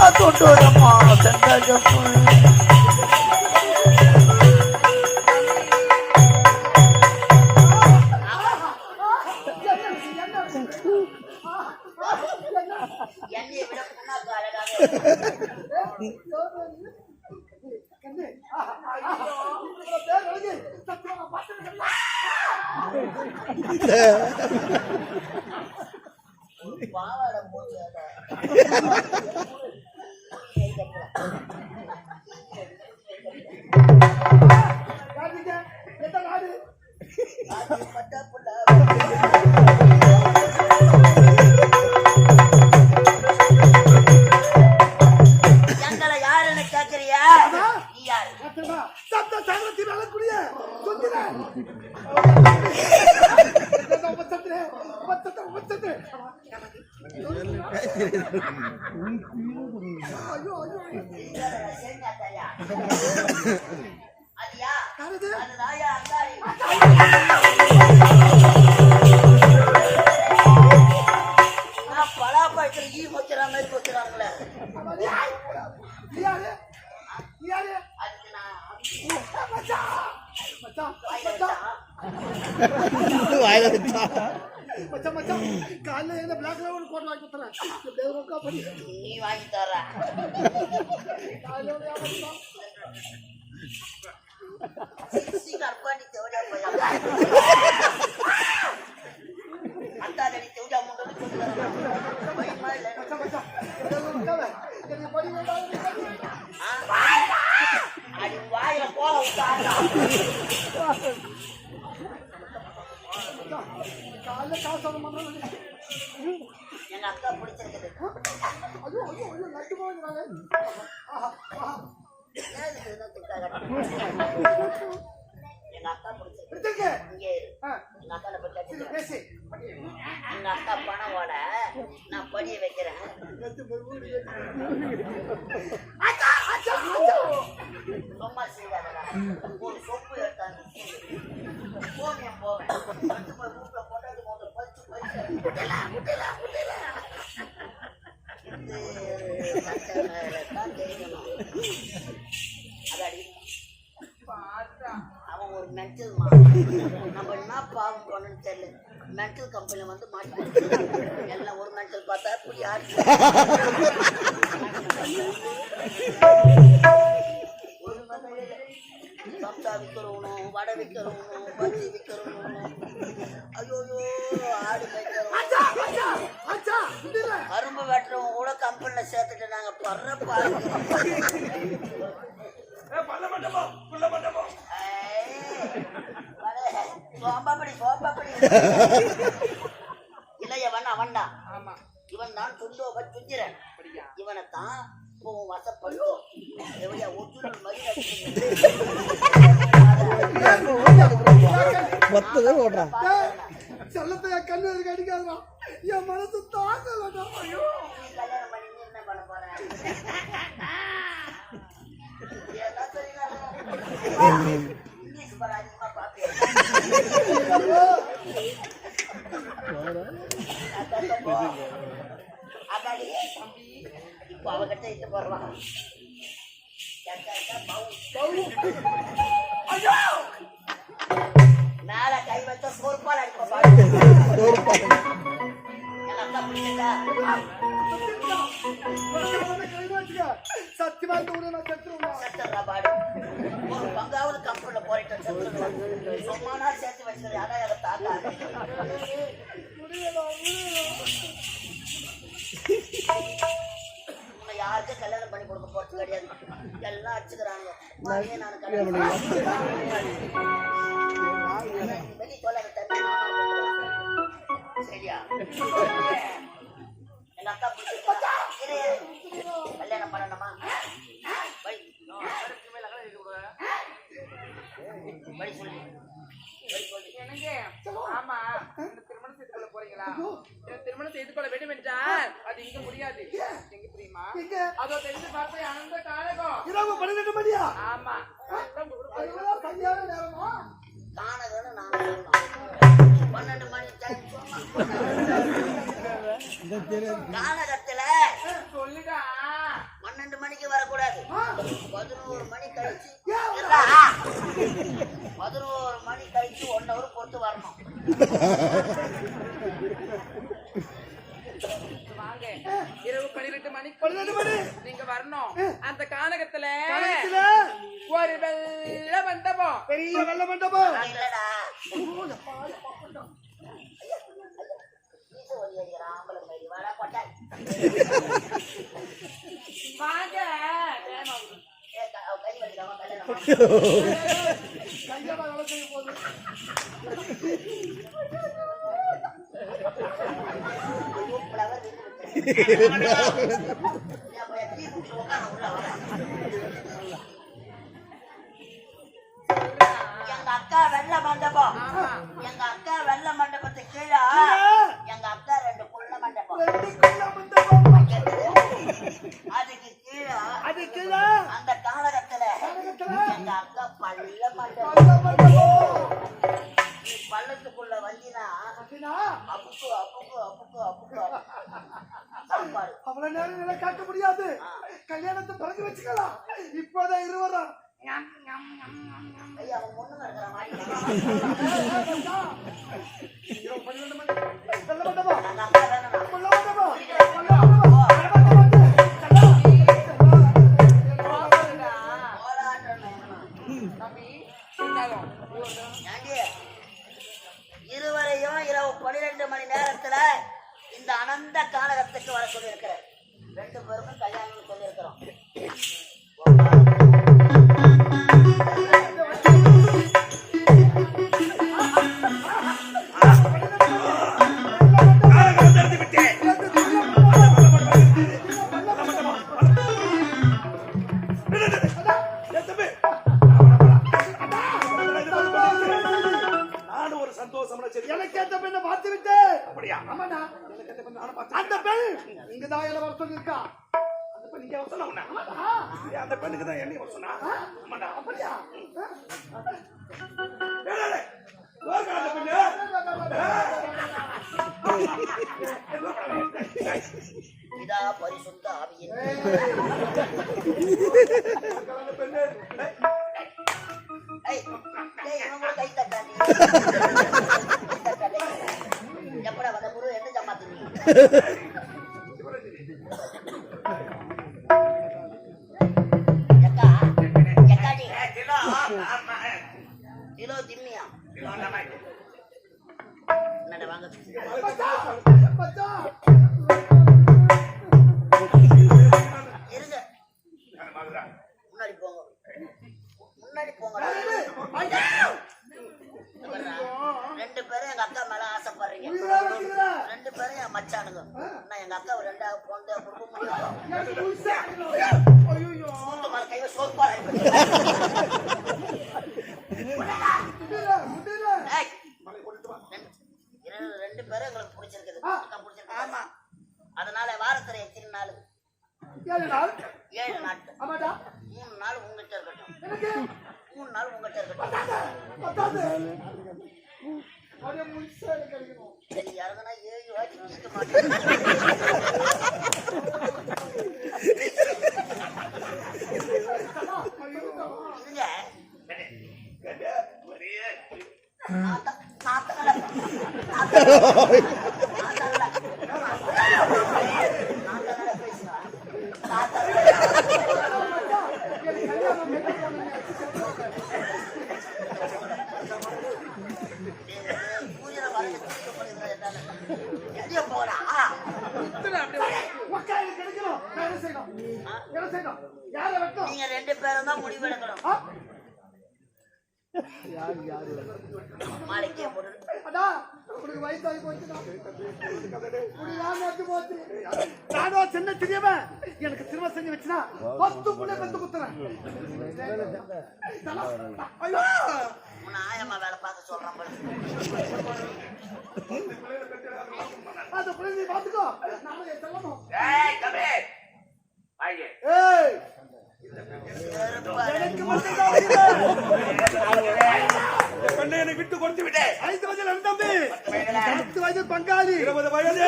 个做着的 to the பலாப்பழத்துல ஈ மொக்கிற மாதிரி மச்சான் வாயில வச்சா மச்சான் மச்சான். காலைல என்ன பிளாக்ல ஒரு கோட் வாங்கி கொடுத்துறேன். எப்படியாவது ரொக்கா பண்ணி நீ வாங்கி தர ஒரு வியாபாரம் தான். கற்பாண்டி தேவடா போய் அத்தாதடி தேவடா முண்டை பயமா இல்லை மச்சான் மச்சான் எப்படியாவது ரொக்காவை. எனக்கு படி வேண்டாம் எனக்கு படி. அடி வாயில போல விட்டாடா மச்சான், காலைல காசு வாங்க மாட்டேன் எங்க அக்கா பிடிச்சிருக்குது ஐயோ ஐயோ ஐயோ நட்டு போவாங்க ஆஹா ஆஹா எங்க அக்கா பிடிச்சிருக்கு இங்கே எங்க அக்கால போய் பேசி எங்க அக்கா பணம் ஓட நான் படிய வைக்கிறேன் சும்மா செய்யாதடா ஒரு சொப்பு எடுத்தாங்க போவேன் வந்து போய் மூக்கில் போட்டாது முதல்ல பறிச்சு பறிச்சு முட்டல இது கஷ்டம் தெரியணும் மென்டல் கம்பெனில வந்து மாட்டி எல்லாம் ஒரு மென்டல் பார்த்தா இப்படி ஒரு சம்சா விற்கிறவனும் வடை விற்கிறவனும் பஜ்ஜி விற்கிறவனும் ஐயோ ஆடு முடியல கரும்பு வெட்டுறவங்க கூட கம்பெனில சேர்த்துட்டு நாங்க படுற பாரு இளையவன் அவன்தான் இவன் தான் துண்டோக சுத்திரன் இவனை தான் இப்போ வசப்படுத்தும். எவ்வளோ மகிழ மொத்தமே ஓடுறான். செல்லத்தை என் கண்ணு மனசு கல்யாணம் பண்ணி என்ன பண்ண போற? ஏதா தெரியுதா? இங்கிலீஷ் படம் அதிகமா அவகிட்ட இட்டு போடுறான் மேல கை வச்ச சோர்பால் சத்தியமா யாருக்கும் கல்யாணம் பண்ணி கொடுக்க போறது கிடையாது எல்லாம் அடிச்சுக்கிறாங்க வாயே நான் கல்யாணம் பண்ணி- தொலை சரியா என் அக்கா பிடிச்சிருக்கா கல்யாணம் பண்ணணுமா செய்து கொள்ள வேண்டும் என்றால் அது இங்க முடியாது. எங்க தெரியுமா? அதோ தெரிந்து பார்த்த அனந்த காலகம் இரவு பன்னிரெண்டு மணியா? ஆமா. சரியான நேரமா? காணதுன்னு நான் சொல்லணும் பன்னெண்டு மணி. கானகத்துல சொல்லுடா. பன்னெண்டு மணிக்கு வரக்கூடாது. பதினோரு மணி கழிச்சு பதினோரு மணி கழிச்சு ஒன் ஹவர் பொறுத்து வரணும் வாங்க இரவு பன்னிரெண்டு மணிக்கு பன்னிரெண்டு மணி நீங்க வரணும் அந்த கானகத்துல ஒரு வெள்ள மண்டபம் பெரிய வெள்ள மண்டபம் இல்லடா ஈச அந்த காலகட்டத்துல எங்க அக்கா மண்டபம் நீ பள்ளத்துக்குள்ள வந்தினா அப்புக்கு அப்புக்கு அப்புக்கு அப்புக்கு சாப்பாடு அவ்வளவு நேரம் நிலை காட்ட முடியாது கல்யாணத்தை பிறகு வச்சுக்கலாம் இப்போதான் இருவரும் ஐயா. அவன் இருக்கிற மாதிரி நானும் ஒரு சந்தோஷமான செய்தி எனக்கு ஏத்த பெண்ணை பார்த்து விட்டு அப்படியா ஆமாண்ணா எனக்கு அந்த பெண் நானும் பார்த்தேன். அந்த பெண் இங்கதான் என்ன வர சொல்லியிருக்கா அந்த பெண் இங்க வர சொன்னா அந்த பெண்ணுக்கு தான் என்னைய வர சொன்னா ஆமாடா அப்படியா அந்த பெண்ணு. இதா பரிசுத்த ஆவியின் அந்த பெண்ணு. ஏய், ஏய், ஏய், எங்க அக்கா மேல ஆசைப்படுறீங்க. ரெண்டு பேரும் என் மச்சானுங்க. நான் எங்க அக்காவை ரெண்டாவது பொண்ணு கொடுக்க முடியும். ஏய், ரெண்டு- பேரும் எங்களுக்கு பிடிச்சிருக்குது. அக்கா ஆமா. அதனால வாரத்துல எத்தனை நாள்? ஏழு நாள். ஏழு நாட்கள் ஆமாடா. மூணு நாள் உங்ககிட்ட இருக்கட்டும். மூணு நாள் உங்ககிட்ட இருக்கட்டும். பத்தாது அப்படியே முழுசா எனக்கு கிடைக்கணும் நான் என்ன செய்யணும் என்ன செய்யணும் யாரை வெட்டும்? நீங்க ரெண்டு பேரும் தான் அடா வயசாகி போச்சுடா போச்சு? நானும் சின்ன சிறியவன். எனக்கு திரும்ப செஞ்சு வச்சுனா பத்து புள்ள பெத்து குத்துறேன். ஐயோ! உன்னை ஆயம்மா வேலை பார்க்க சொல்றான் அந்த பிள்ளை நீ பாத்துக்கோ நாம செல்லணும் ஏய், தம்பி. எனக்கு விட்டு கொடுத்து விடு. ஐந்து வயது ரெண்டு தம்பி. பத்து வயது பங்காளி. இருபது வயது.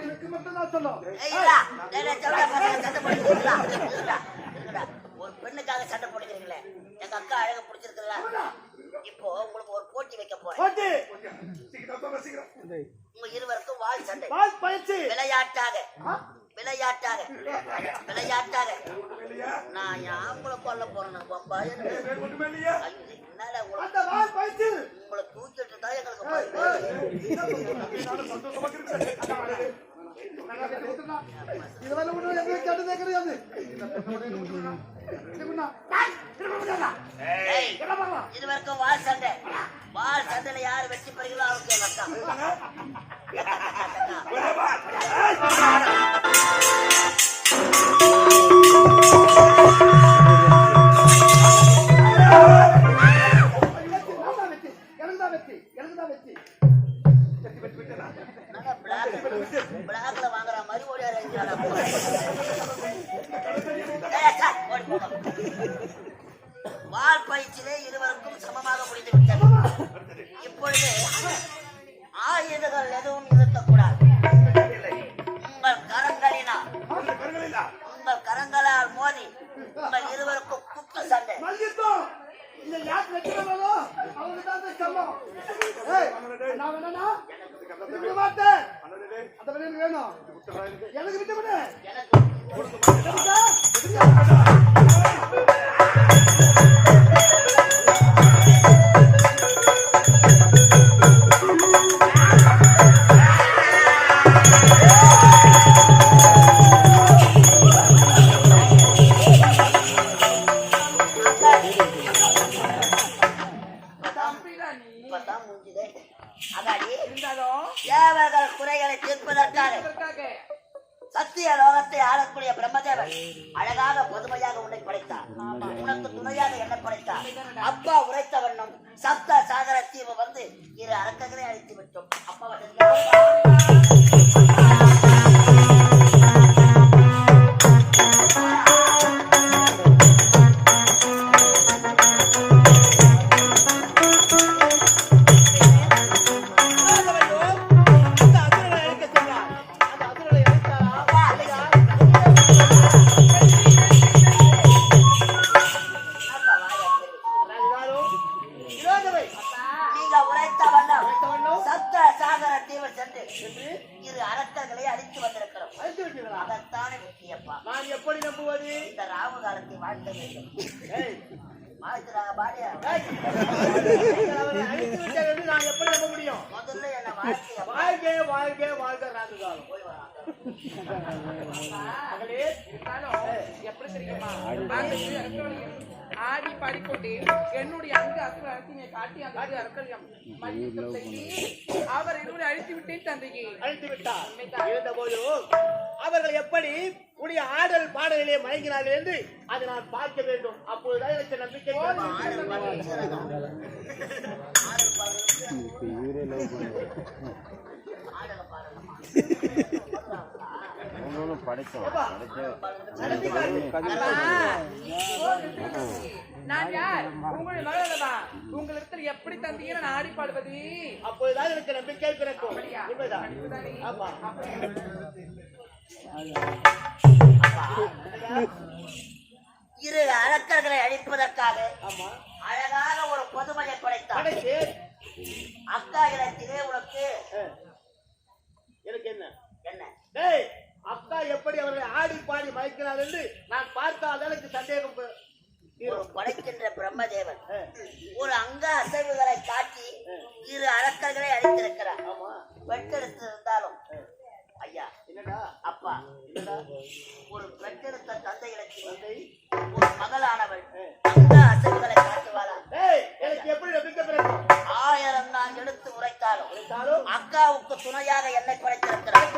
எனக்கு மட்டும் தான் சொல்லும். ஒரு பெண்ணுக்காக சண்டை போட்டுக்கிறீங்களே. எங்க அக்கா அழக பிடிச்சிருக்குல்ல. இப்போ உங்களுக்கு ஒரு போட்டி வைக்க போறேன். உங்க இருவருக்கும் வால் சண்டை. விளையாட்டாக? விளையாட்டாக விளையாட்டாக நான் ஆம்பளை கொல்ல போறேன் பப்பா. என்னடா உங்களை தூக்கிட்டு தான் எங்களுக்கு இதுவரை ஒன்றும் எதுவும் கேட்டதே கிடையாது இந்த பெண்ணோட இது பண்ணுறா. இது பண்ணா. டேய், இது பண்ணாதா? ஏய், என்ன பண்ணலாம்? இது வரைக்கும் வால் சண்டை. வால் சண்டையில யாரு வெற்றி பெறுகிறோ அவருக்கு தான் நான் வேணானா? விட மாட்டேன். அந்த வேலை எனக்கு வேணும். எனக்கு விட்டு விடு. அதாடி இருந்தாலும் தேவர்கள் குறைகளை தீர்ப்பதற்காக சத்திய லோகத்தை ஆளக்கூடிய பிரம்மதேவன் அழகாக பொதுமையாக உன்னை படைத்தார். உனக்கு துணையாக என்னை படைத்தார். அப்பா உரைத்த வண்ணம் சப்த சாகர தீவு வந்து இரு அரக்கங்களை அழித்து விட்டோம் அப்பா எப்படி தெரியுமா ஆடி பாடிக்கொண்டு என்னுடைய அங்கு அசுர அரசினை காட்டி அந்த செய்து அவர் இருவரை அழித்து விட்டேன் தந்தையே அழைத்து விட்டார். இருந்த போதும் அவர்கள் எப்படி உடைய ஆடல் பாடலிலே மயங்கினார்கள் என்று அதை நான் பார்க்க வேண்டும் அப்பொழுதுதான் எனக்கு நம்பிக்கை. ஆடல் பாடல் சிறந்தம். ஆடல் பாடல் ஆடல் பாடலமா அம்மா, நான் யார்? உங்களுடைய மகளவா எப்படி தந்தையை நான் ஆடி பாடுவது அப்பொழுதுதான் எனக்கு நம்பிக்கை பிறக்கும்? உண்மைதான்? ஆமா இரு அரக்கர்களை அழிப்பதற்காக ஆமா. அழகாக ஒரு பொதுமையை படைத்தார் அக்கா இடத்திலே உனக்கு எனக்கு என்ன? என்ன? டேய் அக்கா எப்படி அவர்களை ஆடி பாடி மயக்கிறார் என்று நான் பார்த்தால் எனக்கு சந்தேகம் படைக்கின்ற பிரம்மதேவன் ஒரு அங்க அசைவுகளை காட்டி இரு அரக்கர்களை அழித்திருக்கிறார் பெற்றெடுத்து இருந்தாலும் ஐயா என்னடா? அப்பா ஒரு பெற்றெடுத்த தந்தை இடத்தில் தந்தை? ஒரு மகளானவள் அங்க அசைவுகளை காட்டுவாளா? டேய் எனக்கு எப்படி நம்பிக்கை பிறக்கும் ஆயிரம் நான் எடுத்து உரைத்தாலும் அக்காவுக்கு துணையாக என்னை படைத்திருக்கிறார்.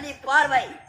உனக்கு தலையேறி